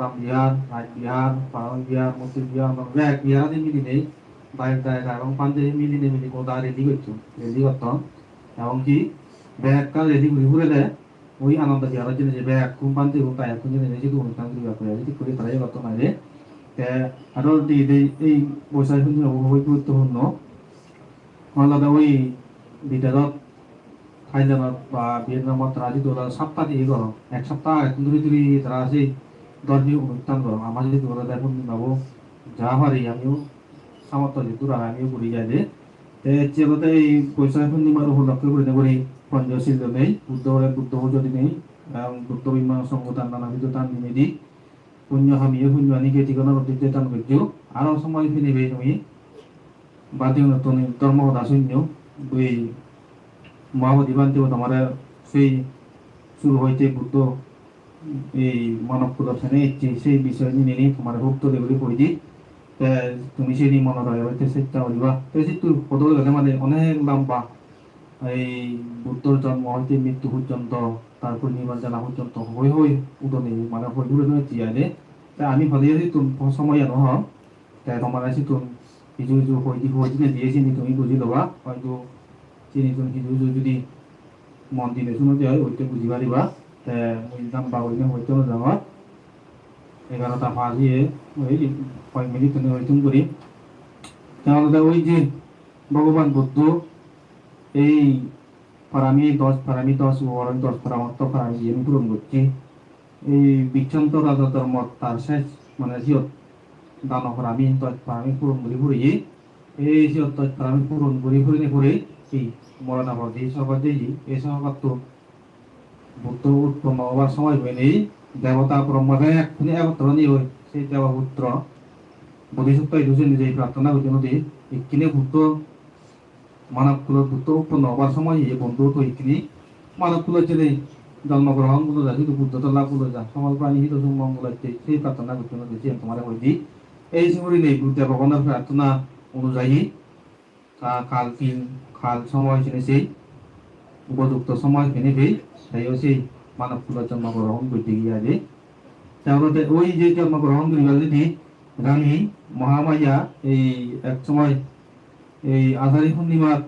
রাম বিহার রাজ বিহার পারণ বিহার মুসলিম বিহার ব্যাগ বিহারাদি মিলি নেই। বাইক জায়গা এবং পাঞ্জে মিলি নেই মিলি কোথা রেডি করছ? রেডি করতাম এবং কি? ব্যাগটা রেডি করে ঘুরে দেয় ওই আনন্দ বিহারের জন্য যে ব্যাগ কোন পাঞ্জে কোন তাই এখন জন্য যেহেতু অনুষ্ঠান করি ব্যাপারে যদি করে তারাই করতো না রে আরও এই বৈশাখ খুবই গুরুত্বপূর্ণ। আলাদা ওই বিদেশত থাইল্যান্ডত বা ভিয়েতনামত যদি ওরা সপ্তাহ দিয়ে করো এক সপ্তাহ ধরে ধরে তারা আছে ধর্মীয় অনুষ্ঠান করো। আমার যদি ওরা দেখুন ভাবো যা পারি আমিও সামর্থ্য যেহেতু আমিও করি যাই যে যেমতে এই পয়সা পূর্ণিমার উপলক্ষ করে করি পঞ্চশীল নেই, বুদ্ধ বুদ্ধ পুজো নেই। বুদ্ধ বিমান সংগঠন নানাবিধ তান দিনে দি পুণ্য হামিয়ে পুণ্য আনিকে ঠিকানা ঐতিহ্য টান করছ। আরও সময় ফিরিবে তুমি। বাদিও নতুন ধর্ম দাসন্য দুই মহাবতী বান্তিও তোমার সেই শুরু হইতে বুদ্ধ এই মানব প্রদর্শনে ইচ্ছে সেই বিষয় নিয়ে নিয়ে তোমার ভক্ত দেবলি কই দি তুমি সেই মনে হইতে চেষ্টা করিবা। তো যিটো পদল গেলে মানে অনেক লম্বা। এই বুদ্ধর জন্ম হইতে মৃত্যু পর্যন্ত, তারপর নির্মাণ জানা পর্যন্ত হই হই উদনে মানে হই ঘুরে জিয়ালে তা আমি ভাবি আছি তুমি সময় নহ। তাই তোমার আছে তুমি কিছু কিছু হইতে হইতে দিয়েছি তুমি বুঝি লবা হয়তো তিনিজন কিছু কিছু যদি মন দিলে শুনতে হয় ওইটা বুঝি পারিবা মই যাম বা ওইনে হইতে যাওয়া এগারোটা বাজিয়ে ওই কয়েক মিনিট তুমি ওইটুম করি তাহলে ওই যে ভগবান বুদ্ধ এই পারামি দশ পারামি দশ ওয়ারেন দশ পরামর্শ পারামি আমি পূরণ করছি এই বিচ্ছন্ত রাজা ধর্ম তার শেষ মানে জিয়ত দান পারামি দশ পারামি পূরণ করি ফুরি এই জিয়ত দশ পারামি পূরণ করি ফুরি করে এই মরণা বাদী সর্বাদী এই সহবাদ বুদ্ধ উৎপন্ন হওয়ার সময় হয়নি। দেবতা ব্রহ্মাকে এক্ষুনি একত্র নিয়ে হয় সেই দেবপুত্র বোধিসত্ত্ব দুজে নিজেই প্রার্থনা করতে নদী। ইকিনে বুদ্ধ মানবকুল বুদ্ধ উৎপন্ন হওয়ার সময় এই বন্ধু তো ইকিনি মানবকুল যে জন্মগ্রহণগুলো যা শুধু বুদ্ধ তো লাভগুলো যা সমাজ প্রাণী হিত মঙ্গল সেই প্রার্থনা করতে নদী। যে তোমার হইদি এই সময় নেই বুদ্ধ ভগবানের প্রার্থনা অনুযায়ী কাল তিন কাল সময় সেই। উপযুক্ত সময় ফেনে সেই মানব কুল জন্মগ্রহণ করতে গিয়া যে ওই যে জন্মগ্রহণ করিবার যদি রানী মহামায়া এই এক সময় এই আধারি পূর্ণিমার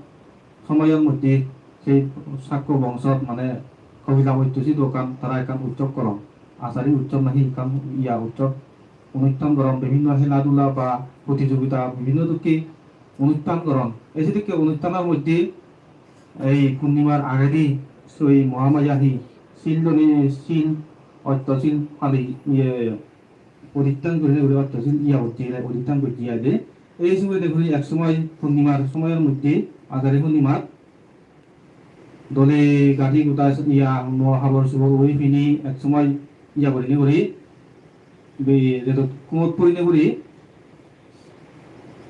সময়ের মধ্যে সেই সাক্ষ্য বংশত মানে কবিতা ঐতিহ্য দোকান তারা একান উৎসব করম আচারি উৎসব নাহি একান ইয়া উৎসব অনুষ্ঠান করম বিভিন্ন খেলাধুলা বা প্রতিযোগিতা বিভিন্ন দুঃখী অনুষ্ঠান করণ এই সেদিকে অনুষ্ঠানের মধ্যে এই পূর্ণিমার আগে সেই মহামায়াহি শিলজনী শিল অত্যশীল ফালি ইয়ে পরিত্রাণ করে করে অত্যশীল ইয়া হচ্ছে পরিত্রাণ করতে ইয়াদে এই সময় দেখুন এক সময় পূর্ণিমার সময়ের মধ্যে আধারে পূর্ণিমার দলে গাঠি গোটা ইয়া হাবর সুবর ওই ফিনি এক সময় ইয়া করি করি কুমত পরিনে করি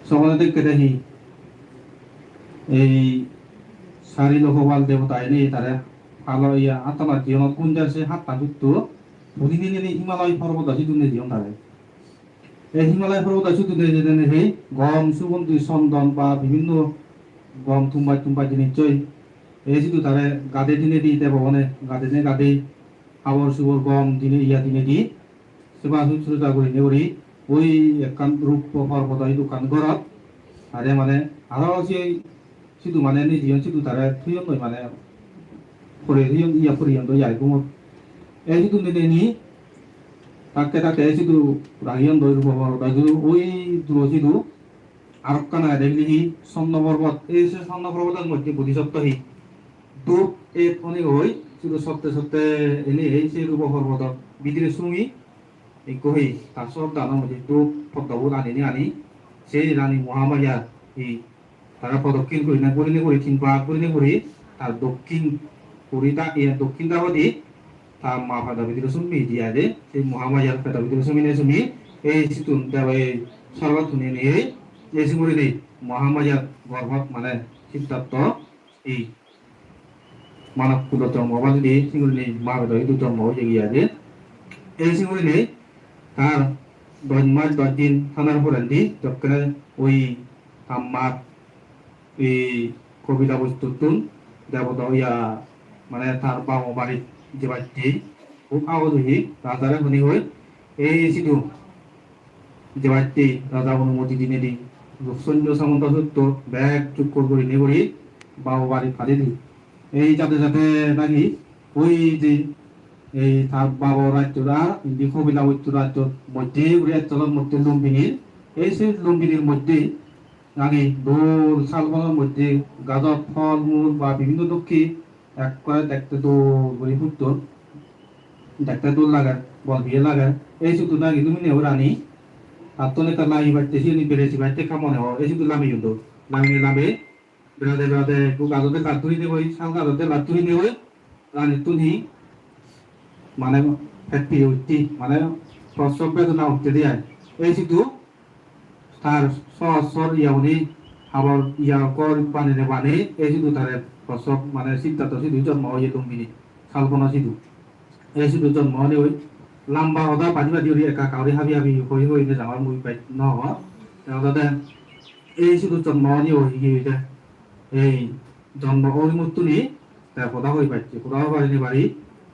সকলে দেখি এই সারি লোকবাল দেবতা এনে তারা ভালো ইয়া আত্মা জীবন কোন যাচ্ছে হাতটা কিন্তু প্রতিদিন এনে হিমালয় পর্বত আছে দুনে জীবন তারা এই হিমালয় পর্বত আছে দুনে যেদিন সেই গম সুগন্ধি, চন্দন বা বিভিন্ন গম তুম্বাই তুম্বাই জিনিস চই এই যিটো তাৰে গাদে দিনে দি এতিয়া ভগৱানে গাদে দিনে গাদে সাবৰ চুবৰ গম দিনে ইয়া দিনে দি সেবা শুশ্ৰূষা কৰি কৰি ওই একান রূপ পর্বত এই দোকান ঘরত আরে মানে আরও যে সিধু মানে নিজিয়ন সিধু তারা থুয়ন নয় মানে করে থুয়ন ইয়া করিয়ন তো ইয়াই কুমত এই সিধু নিলে নি তাকে তাকে সিধু রাহিয়ন দই রূপ সিধু ওই দূর সিধু আরব কানা দেখলি হি স্বর্ণ পর্বত এই স্বর্ণ পর্বতের মধ্যে বোধিসত্ত্ব হি দুপ এক অনেক হই শুধু সত্যে সত্যে এনে এই সেই রূপ পর্বত বিদিরে সুঙি ikohi tasok dana mo itu pagdawo ani ni ani সেই রানী মহামায়া এই তারা প্রদক্ষিণ করি না, করি করি তিন পাক করি না করি তার দক্ষিণ করি তা ইয়া দক্ষিণ দাবদি তা মা ফাদা ভিতরে শুনবি দিয়া দে সেই মহামায়ার ফাদা ভিতরে শুনি না শুনি এই সিতুন দেব এই সর্বত শুনি নি এই সিমুরি নেই মহামায়ার গর্ভত মানে সিদ্ধার্থ এই মানব কুল জন্ম বা যদি সিঙ্গুলি নেই, মা ফাদা ভিতরে জন্ম হয়ে গিয়া দে এই সিঙ্গুলি নেই আর দশ মাস দশ দিন থানার পরান্দি যখন ওই আমার এই কবিতা বস্তুতুন দেবতা ইয়া মানে তার বাবা বাড়ির যে বাড়িটি, খুব আওয়াজ হই তাড়াতাড়ি শুনি হই এই সিধু যে বাড়িতে রাজা অনুমতি দিনে দি সৈন্য সামন্ত সত্য ব্যাগ চুপ করে নে করি বাবু বাড়ি ফাঁদে দি এই যাতে যাতে নাকি ওই যে এই তার বাবা রাজ্যরা দিখবিলা ঐত্য রাজ্যর মধ্যে ওই অঞ্চলের মধ্যে লুম্বিনীর এই সেই লুম্বিনীর মধ্যে নাকি দোল শালবনের মধ্যে গাজর ফল, মূল বা বিভিন্ন দক্ষী এক করে দেখতে দোল করে ফুটতো। দেখতে দোল লাগার বল বিয়ে লাগার এই শুধু নাকি তুমি নেও রানী আর তো নেতা লাই বাড়তে সিনি বেড়েছি, বাড়তে কামনে হওয়া এই শুধু লামি কিন্তু লামি, লামে, বেড়াতে বেড়াতে একটু গাজতে লাতুরি দেবো শাল গাজতে লাতুরি দেবো। রানী তুমি মানে হ্যাপি হইতি মানে প্রসব বেদনা উঠতে দেয়। এই শুধু তার সহস্র ইয়াউনি আবার ইয়া কর পানিরে বানে এই শুধু তার প্রসব মানে সিদ্ধান্ত শুধু জন্ম হয়ে তুমি সালপনা শুধু এই শুধু জন্ম হলে ওই লাম্বা হদা বাজি বাজি ওই একা কাউরি হাবি হাবি হই হই নে যাওয়ার মুই পাই ন তাহলে এই শুধু জন্ম হলে ওই গিয়ে এই জন্ম ওই মৃত্যু নিয়ে তার কথা হয়ে পাচ্ছে কোথাও বাড়ি বাড়ি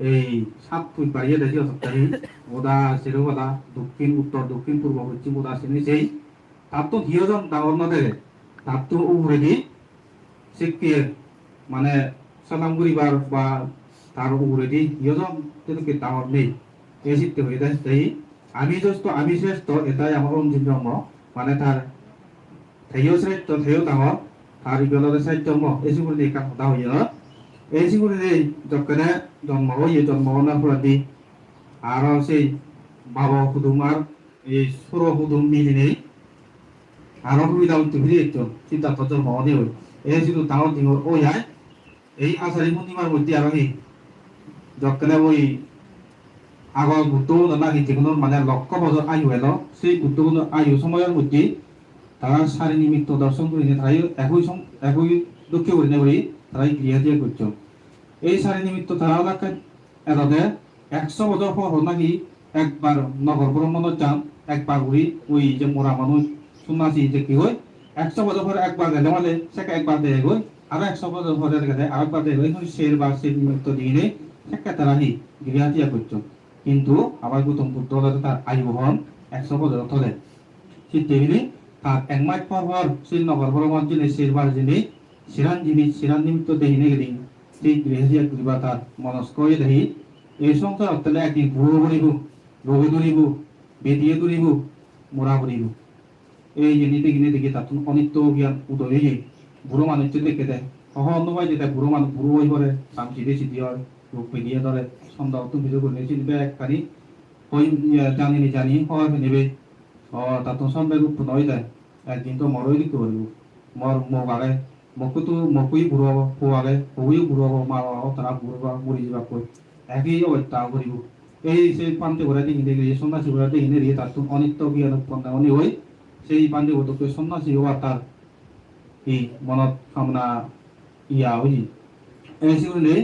এই সাত ফুট বাড়িয়ে দেখি সপ্তাহে ওদা সেরো ওদা দক্ষিণ উত্তর দক্ষিণ পূর্ব পশ্চিম ওদা সেনি সেই তার তো হিয়জন ডাঙর না দেখে তার তো উপরে দি শিখিয়ে মানে সালাম করিবার বা তার উপরে দি হিয়জন তেনেকে ডাঙর নেই। এই শিখতে হয়ে যায়। তাই আমি যষ্ট আমি শ্রেষ্ঠ এটাই আমার অন্তিম জন্ম। মানে তার থেয় শ্রেষ্ঠ থেয় ডাঙর তার ইগলরে সাইড জন্ম। এই সুগুলি দেখা কথা হয়ে এই সুগুলি যখনে জন্ম হয়ে। জন্ম হওয়ার পর দি আর সেই বাবা হুদুম আর এই সুর হুদুম মিলিনে আরও সুবিধা উঠতে ফিরে একজন সিদ্ধার্থ জন্ম হতে হই এই শুধু তাও দিঙর ও যায় এই আষাঢ়ি পূর্ণিমার মধ্যে আরও কি যখনে ওই আগৰ গুৰুত্বপূৰ্ণ নাকি যিকোনো মানে লক্ষ্য বছৰ আয়ু এলো, সেই গুৰুত্বপূৰ্ণ আয়ু সময়ৰ মধ্যে তারা সারি নিমিত্ত দর্শন করিনে তারাই একই একই দুঃখে করিনে বলি তারাই ক্রিয়া দিয়ে করছ এই সারি নিমিত্ত তারা এলাকায় এলাকাতে একশো বছর পর নাকি একবার নগর ভ্রমণের যান একবার ঘুরি ওই যে মোরা মানুষ শুনাছি যে কি হয়, একশো বছর পরে একবার গেলে মানে সেকে একবার দেয় গই আর একশো বছর পরে গেলে আরেকবার দেয় গই শের বা শের নিমিত্ত দিনে সেকে তারা হি ক্রিয়া দিয়ে করছ কিন্তু আবার গৌতম বুদ্ধ তার আয়ু হন একশো বছর ধরে ঠিক তেমনি তার এক পর পর শ্রীনগর ভ্রমণ যিনি শেরবার যিনি শিরান যিনি শিরান নিমিত্ত দেহিনে গেলি, সেই গৃহে করিবা তার মনস্ক হয়ে দেহি, এই সংসার অত্যলে একদিন বুড়ো বলিব রোগে ধরিব বেদিয়ে মোরা করিব এই যে নীতি গিনে দিকে তাতুন অনিত্য জ্ঞান উদয় হয়ে বুড়ো মানুষের দেখে দেয় সহ অন্যভাবে যেটা বুড়ো মানুষ বুড়ো হয়ে পড়ে কাম চিদে চিদি হয়, রূপ মিলিয়ে ধরে, সন্ধ্যা অত ভিডিও করে নিয়ে চিনবে একখানি হই জানিনি জানি হয় নেবে। ও তাতুন সন্ধ্যা রূপ নয় দেয়, একদিন তো মরই দিতে পারব। মর মোক আগে মকু তো মকুই বুড়ো হব পো আগে পৌই বুড়ো হব, মা হব, তারা বুড়ো হব মরি যাবা কই, একই অবস্থা করিব। এই সেই পান্তে ঘোরা দিকে দেখলে সন্ধ্যা ঘোরা দিকে রে তার অনিত্য জ্ঞান উৎপন্ন অনি হয় হই সেই পান্তে ঘটকে সন্ন্যাসী হওয়া তার এই মনত কামনা ইয়া হই এই সেগুলি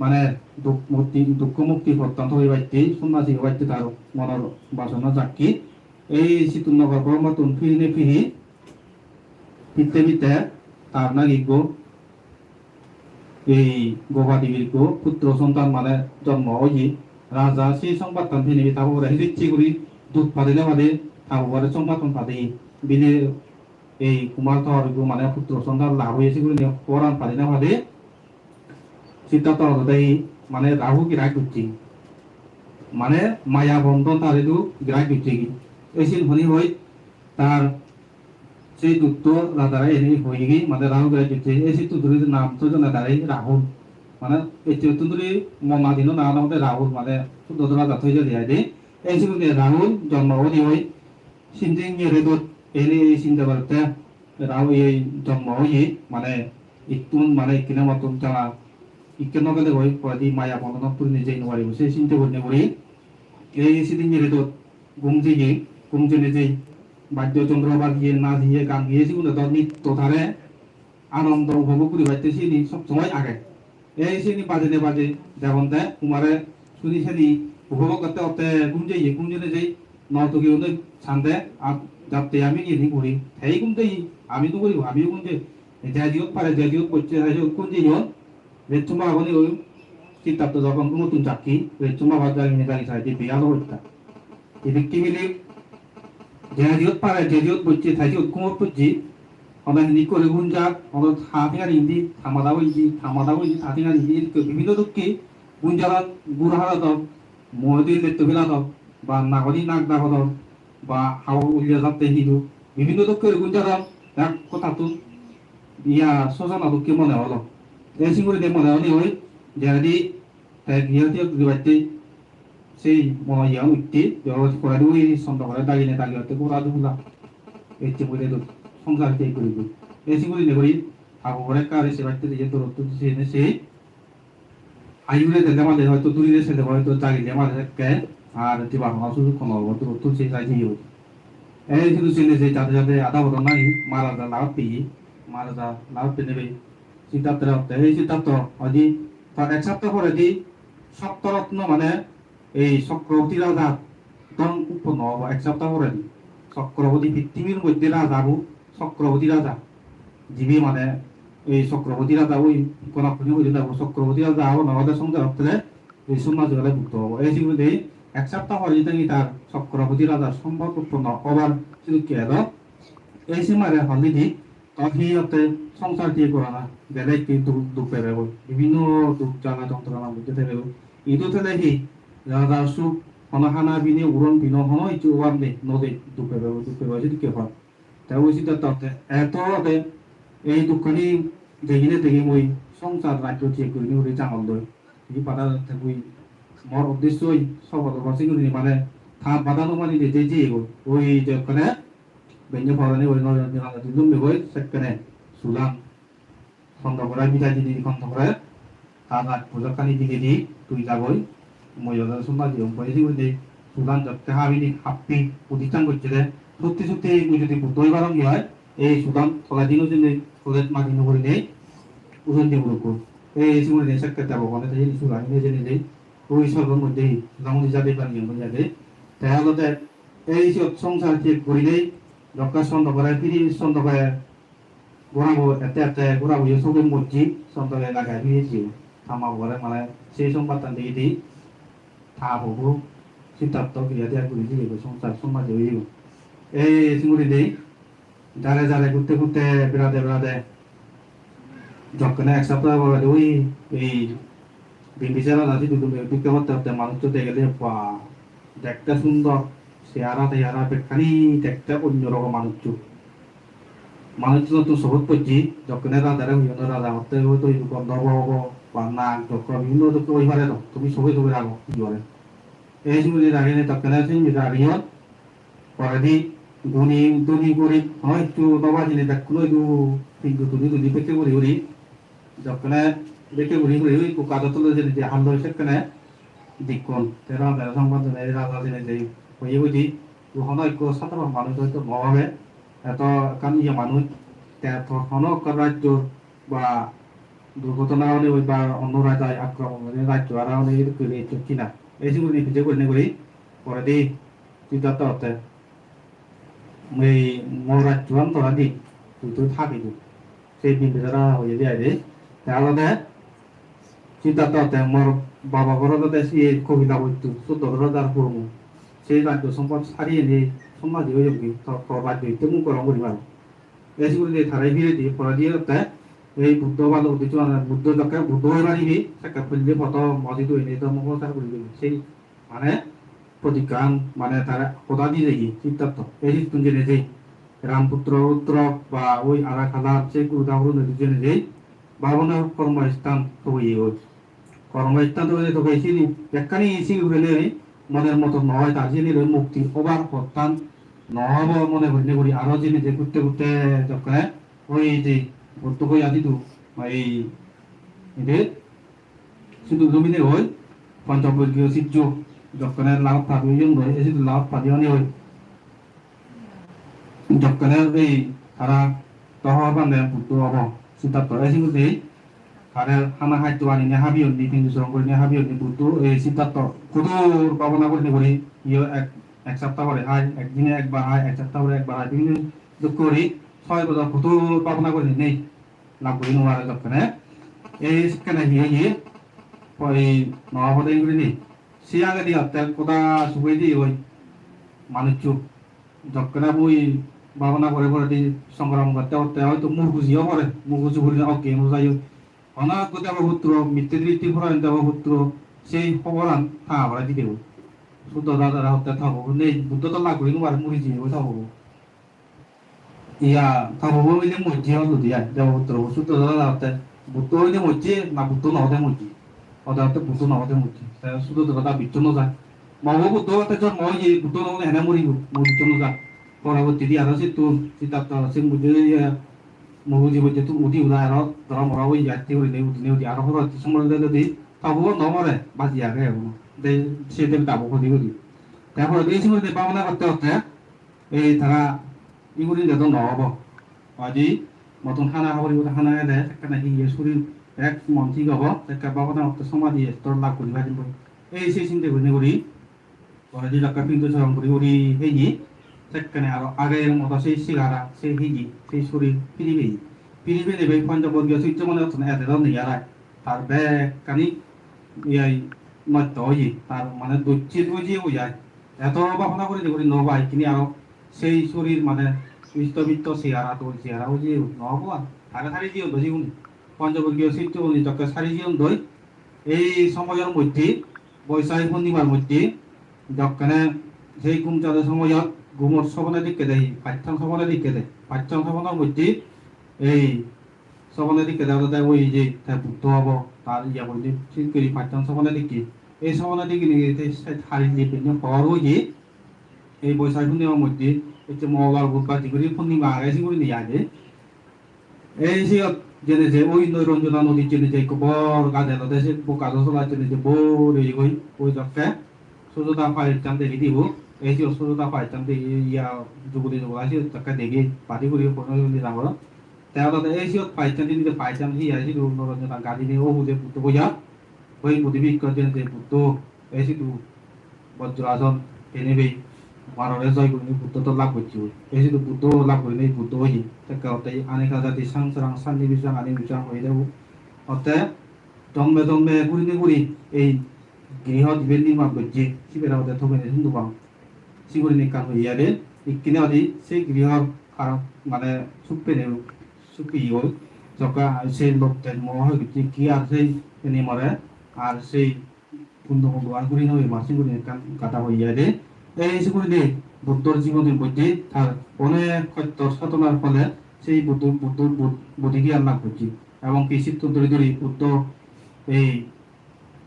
মানে দুঃখ মুক্তি দুঃখ মুক্তি প্রত্যন্ত হয়ে বাইতে সন্ন্যাসী হয়ে বাইতে তার মনের বাসনা জাকি এই সিতুনগর ব্রহ্মতুন ফিরিনে ফিরি ফিরতে ফিরতে তার নাকি গো, এই গোপা দেবীর গো পুত্র সন্তান মানে জন্ম হয়ে রাজা সেই সংবাদ তান ফিরে তারপরে হিরিচ্ছি করি, দুধ পাদিলে বাদে তারপরে সংবাদ পাদি বিলে এই কুমার গো মানে পুত্র সন্তান লাভ হয়েছে করি পরাণ পাদিলে বাদে সিদ্ধার্থ হৃদয় মানে রাহু গিরাক করছি মানে মায়া বন্ধন তার এদু গিরাক করছে কি এসিন হনি হই তার সেই দুঃখ লাদারাই এনে হয়ে গই মানে রাহু গিরাক করছে এসি তুদুরি নাম তো জানা দাঁড়াই রাহুল মানে এতে তুদুরি মমা দিন না নামতে রাহুল মানে দদরা জাত হয়ে যায় দে এসি মানে রাহুল জন্ম হনি হই সিন্দিং এরে দত এনে এই চিন্তা করতে রাহু এই জন্ম হই মানে ইতুন মানে কিনা মতন জানা ইকেনগলে হই পদি মায়া বন্ধন পুরি নিজে নোৱাৰিব সেই চিন্তা কৰি কৰি এই সিদিন যেহেতু গুমজিয়ে গুমজি নিজে বাদ্যযন্ত্র বাজিয়ে নাচ দিয়ে গান গিয়ে সেগুলো তো নৃত্য ধারে আনন্দ উপভোগ করে পাইতে সিনি সব সময় আগে এই সিনি বাজে নে বাজে যেমন দে কুমারে শুনি সেনি উপভোগ করতে গুমজিয়ে গুমজে যাই 나오기 오늘 산대 아 잡대 야미 이 우리 대금도 이 아미도 그리고 아미도 근데 자지역 팔아 자지역 고치 아주 군지요 외투마 아버니 그 기타도 잡은 그 못은 잡기 외투마 바자기 내가 이사지 비하고 있다 이 느낌이 자지역 팔아 자지역 고치 자지역 공업 고치 어머니 니꼬리 군자 어느 사생활 인디 담아다고 인디 담아다고 인디 사생활 인디 그 비밀도 듣기 군자가 무라하다 모든 내 뜻이라도 বা নাগরি নাক দাগদ বা হাও উলিয়া যাতে হিদু বিভিন্ন দুঃখের গুঞ্জারাম এক কথাটো ইয়া সজানা দুঃখে মনে হলো। এই সিঙ্গুরি মনে হলি হই গিয়া দিয়ে দিবাইতে সেই মনে ইয়া উঠতে জগৎ করে দুই সন্দ করে দাগিনে দাগিতে গোড়া দুলা এই দু সংসার তে করিব এই সিঙ্গুরি নেগরি হাবো করে কারে সেবাইতে যে দূরত্ব সেনে সেই? আইউরে দেলে মালে হয়তো দূরে সেলে হয়তো জাগিলে কে আর দিবা হওয়া সুযোগ কোনো হব দূরত্ব সেই যাই দিও এই কিন্তু সেনে যে যাতে যাতে আধা বড় নাই, মারা যা লাভ পেয়ে, মারা যা লাভ পেয়ে নেবে সিদ্ধার্থ এই সিদ্ধার্থ আজি তার এক সপ্তাহ পরে দি সপ্তরত্ন মানে এই চক্রবর্তী রাজা তখন উৎপন্ন হব এক সপ্তাহ পরে দি চক্রবর্তী পৃথিবীর মধ্যে রাজাবু চক্রবর্তী রাজা। জীবী মানে এই চক্রবর্তী রাজা ওই কোনো খুনি হয়ে যাব চক্রবর্তী রাজা হব নগদের সংসার হতে এই সমাজ গেলে ভুক্ত হব। এই যেগুলি এক সপ্তাহ যদি তার চক্রবর্তী রাজা সম্ভব উৎপন্ন হবার কিন্তু কে এই সীমারে হলি দি তখন সিহঁতে সংসার দিয়ে করা না বেলেগ কি দুখ দুখ পেলাব বিভিন্ন দুখ জ্বালা যন্ত্রণা বুঝতে ইটো থেলে সি রাজা সুখ হনহানা বিনি উৰণ বিন হন ইটো ওৱান দে নদী দুখ পেলাব দুখ পেলাব যদি কে হয় তেওঁ উচিত তাতে এততে এই দুখনি দেখিলে দেখি মই সংসার রাজ্য ঠিক করি ওরে জাঙল দই এই পাতা থাকুই মোর উদ্দেশ্যই সব কথা করি মানে থা বাদানো মানে যে যে ওই যে ওখানে বেঞ্জে ফরানি ওই নয় দিন মেগই সেখানে সুলাম খন্দকরা বিদায় দিদি খন্দকরা তার পূজাখানি দিকে দি তুই যাবই মই সুন্দর পয়সি করে দেই সুলাম যাতে হাবিনি হাপ্পি প্রতিষ্ঠান করছে রে। সত্যি সত্যি মই যদি বুদ্ধই বারং হয়, এই সুদান থলা দিনও যদি তোদের মাটি নগরে নেই ওজন দিয়ে এই সিমুলে নেই সেক্টর মানে তাই সুলাম নিজে নিজেই ওই সর্বর মধ্যেই যেমন যাবে পানি যাবে তাহলে এই সংসার ঠিক করিলেই রক্ষা সন্দ করে পিড়ি সন্দ করে গোড়াবো, এতে এতে গোড়াবো সবে সন্দ করে লাগাই দিয়েছি। থামা বলে মানে সেই সংবাদ দিয়ে দিই। থাবো সিদ্ধার্থ ক্রিয়া দিয়া করে দিয়ে সংসার সমাজে হইব এই সিঙ্গুরি দেই যারে যারে ঘুরতে ঘুরতে বেড়াতে বেড়াতে যখন এক সপ্তাহ ওই, এই বিম্বিসারা নাচি দুটো বিক্রম হতে হতে মানুষ তো দেখলে বা, দেখতে সুন্দর, চেহারা তেহারা বেখানি দেখতে অন্যরকম মানুষ মানুষ তো সহজ করছি যখন রাজারে বিভিন্ন রাজা হতে হয়তো গন্ধর্ব হব, বা নাক চক্র বিভিন্ন চক্র ওই পারে তুমি সবাই সবাই রাখো কি করে এই সময় রাখেনি তখন রাখিয়ত পরে দি ধনী ধনী, গরিব, হয় একটু বাবা জিনে দেখল একটু কিন্তু তুমি যদি পেকে করি করি যখন বেকে করি করি ওই কাদা তোলে যে হাল সেখানে দিকন তেরা তেরা সংবাদ রাজা জিনে যে হয়ে বুঝি। হন একটু সাধারণ মানুষ হয়তো মহাবে এত কারণ ইয়ে মানুষ। হন রাজ্য বা দুর্ঘটনা হলে ওই বা অন্য রাজায় আক্রমণ হলে রাজ্য আর হলে করে কিনা এই সেগুলো নিয়ে করে করি পরে দিই সিদ্ধার্থ হতে এই মোর রাজ্য তোরা দি তুই তুই থাকিব সেই বিবেচনা হয়ে যায় রে। তাহলে হতে মোর বাবা ঘরতে সে কবিতা বইতু চোদ্দ হাজার পড়ব সেই রাজ্য সম্পদ ছাড়িয়ে নিয়ে সমাজে হয়ে যাবি তোর রাজ্য তেমন করম করি পারো এসগুলো দিয়ে থারাই ফিরে দিয়ে পড়া দিয়ে তাই এই বুদ্ধ ভালো উদ্দেশ্য বুদ্ধ লোকে বুদ্ধ হয়ে পারিবি সেটা ফুললে ফত মজিদ হয়ে নিয়ে ধর্ম প্রচার করিবি সেই মানে প্রতিজ্ঞান মানে তারা কথা দিয়ে যাই সিদ্ধার্থ এই সিদ্ধ জেনে যাই রামপুত্র উত্তর বা ওই আরা খালা সেই উদাহরণ জেনে যাই বাবনের কর্মস্থান হয়ে ওই কর্মস্থান হয়ে তো গেছি একখানি ইসি উঠে মনের মতো নয় তার যিনি মুক্তি হবার প্রত্যান নহব মনে হইলে করি। আরও যিনি যে ঘুরতে ঘুরতে যখন ওই যে ঘুরতে কই আদি তো এই এদের শুধু জমিনে হই, পঞ্চবর্গীয় সিদ্ধ যখন লাভ পাবি ওই জন্য এসে লাভ পাবি অনেক হই। যখন এই তারা তহর বান্ধে বুদ্ধ হব। সিদ্ধার্থ এসে কিন্তু আরে হানা হাইতো আনি নে হাবি অন্নি কিন্তু সরম করে নে হাবি অন্নি বুদ্ধ এই সিদ্ধার্থ কুদুর পাবনা করে করি ইয়ে এক এক সপ্তাহ পরে হাই একদিনে একবার হাই এক সপ্তাহ পরে একবার হাই বিভিন্ন দুঃখ করি ছয় বছর কুদুর পাবনা করে নেই লাভ করি নোয়ারে যখন এই সেখানে হিয়ে হিয়ে এই নহাপদে করি নি সে আগে দিয়ে হত্যা কোথা সুবাই দিয়ে ওই মানুষ যখন বই ভাবনা করে করে দি সংগ্রাম করতে করতে হয়তো মুরগুজিও করে মুরগুজি ঘুরে অকে মোজাই অনাথ দেব পুত্র মিত্র দৃষ্টি ফরান দেব পুত্র সেই খবরান থাকা পড়া দিতে শুদ্ধ দাদারা হতে থাকব নেই বুদ্ধ তো লাগবে নো আর মুড়ি দিয়ে ওই থাকব ইয়া থাকব মিলে মজ্জি হলো দিয়া দেব পুত্র শুদ্ধ দাদা হতে বুদ্ধ হইলে মজ্জি, না বুদ্ধ নহতে মজ্জি। অদা হতে বুদ্ধ নহতে মজ্জি। শুদ্ধ দাদা বিচ্ছন্ন যায় মাও বুদ্ধ হতে জন্ম হয়ে বুদ্ধ নহলে হেনে মরিব মরিচ্ছন্ন যায় পরবর্তী দিয়ে আরও সিতু সিতাপ্ত সিং বুঝে মহুজি বুঝে তু উঠি উদা আরও ধরম রাও ইয়াতি হই নেউ নেউ দি আরও হরো সমন্দে দি, তাবু নমরে বাজি আগে এবং দে সে দেব তাবু হদি হদি তারপর এই সময় দে পাবনা করতে হতে এই থাকা ইগুলি যত নহব আজি মতন খানা হবরি বলে খানা দে একখানা হিয়ে শরীর এক মন ঠিক হব, একটা পাবনা করতে সমাধি তোর লাভ করি ভাজিব এই সেই চিন্তা করি করি। অজি ডাক্তার কিন্তু সরম করি ওরি হেই সেখানে আরও আগের মতো সেই সিগারা সেই হিজি সেই শরীর পিরিবে পিরিবে নেবে পঞ্চবর্গীয় সূর্য মনে হচ্ছে না নেই আর তার ব্যাগ কানি ইয়াই মত হই তার মানে দৈত্যের বুঝি হয়ে যায় এত ভাবনা করে যে নবাই কিনি আরও সেই শরীর মানে বিস্তবিত্ত চেহারা তোর চেহারা বুঝি নহব আর আগে সারি জীবন তো জীবন পঞ্চবর্গীয় সূর্য বলি তকে সারি জীবন দই এই সময়ের মধ্যে বৈশাখী পূর্ণিমার মধ্যে যখন সেই কুমচাঁদের সময়ত গুমর সবনে দিকে দেয় পাঠ্যাং সবনে দিকে দেয় পাঠ্যাং সবনের মধ্যে এই সবনে দিকে দেওয়া দেয় ওই যে তার বুদ্ধ হব তার ইয়া বলছে ঠিক করি পাঠ্যাং সবনে দিকে এই সবনে দিকে নিয়ে হারি দিয়ে পেন হওয়ার ওই যে এই বৈশাখ পূর্ণিমার মধ্যে হচ্ছে মঙ্গলবার বুধবার যেগুলি পূর্ণিমা আগে সেগুলি নিয়ে আসে এই সে জেনে যে ওই নৈরঞ্জনা নদীর জেনে যে বড় গাছ এলো দেশে গাছ চলার জন্য যে বড় এই ওই ওই জকে সুযোগা পাই চান্দে দিব এই যে সুযোগা পাই চান্দে ইয়া যুগলি যুগ আছে তাকে দেখি পাটি করি কোনো নিলাম তাহলে এই যে পাই চান্দে নিতে পাই চান্দে হি আছে নৈরঞ্জনা গাড়ি নিয়ে ও বুঝে বুদ্ধ বোঝা ওই বুদ্ধিবিক জেনে যে বুদ্ধ এই যে বজ্রাসন এনেবেই ভারতের জয় করি বুদ্ধ তো লাভ করছি এই যে বুদ্ধ লাভ করি এই বুদ্ধ হই তাকে অতে আনেকা জাতি সংসারাং শান্তি বিচার আনি বিচার হয়ে যাব অতে জন্মে জন্মে গুড়ি গুড়ি এই গৃহ জীবের নির্মাণ করছে শিবের অতে থবে হিন্দু বাং শিগুরি নিকাল হইয়া রে ইকিনে অদি সেই গৃহ কারণ মানে সুপে নে সুপি হই জকা সেই লোকদের মহ গেছে কি আর সেই নিমরে আর সেই কুন্দ ভগবান গুড়ি নয় মাসিগুড়ি নিকাল কাটা হইয়া রে এই সেগুলি বুদ্ধর জীবনের মধ্যে তার অনেক সত্য সাধনার ফলে সেই বুদ্ধ বুদ্ধ, বুদ্ধি জ্ঞান লাভ করছি এবং কি চিত্ত ধরে ধরে বুদ্ধ এই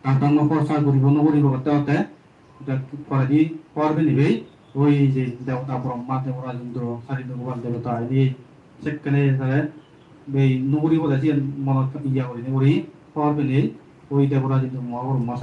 কান্তাঙ্গ প্রচার করিব নকরিব করতে হতে করে দি করবে নিবেই ওই যে দেবতা ব্রহ্মা দেবরা ইন্দ্র চারি ভগবান দেবতা, এই সেখানে তারা এই নগরী বলে যে মনত ইয়া করি নগরী করবে নেই ওই দেবরা কিন্তু মহাব্রহ্মা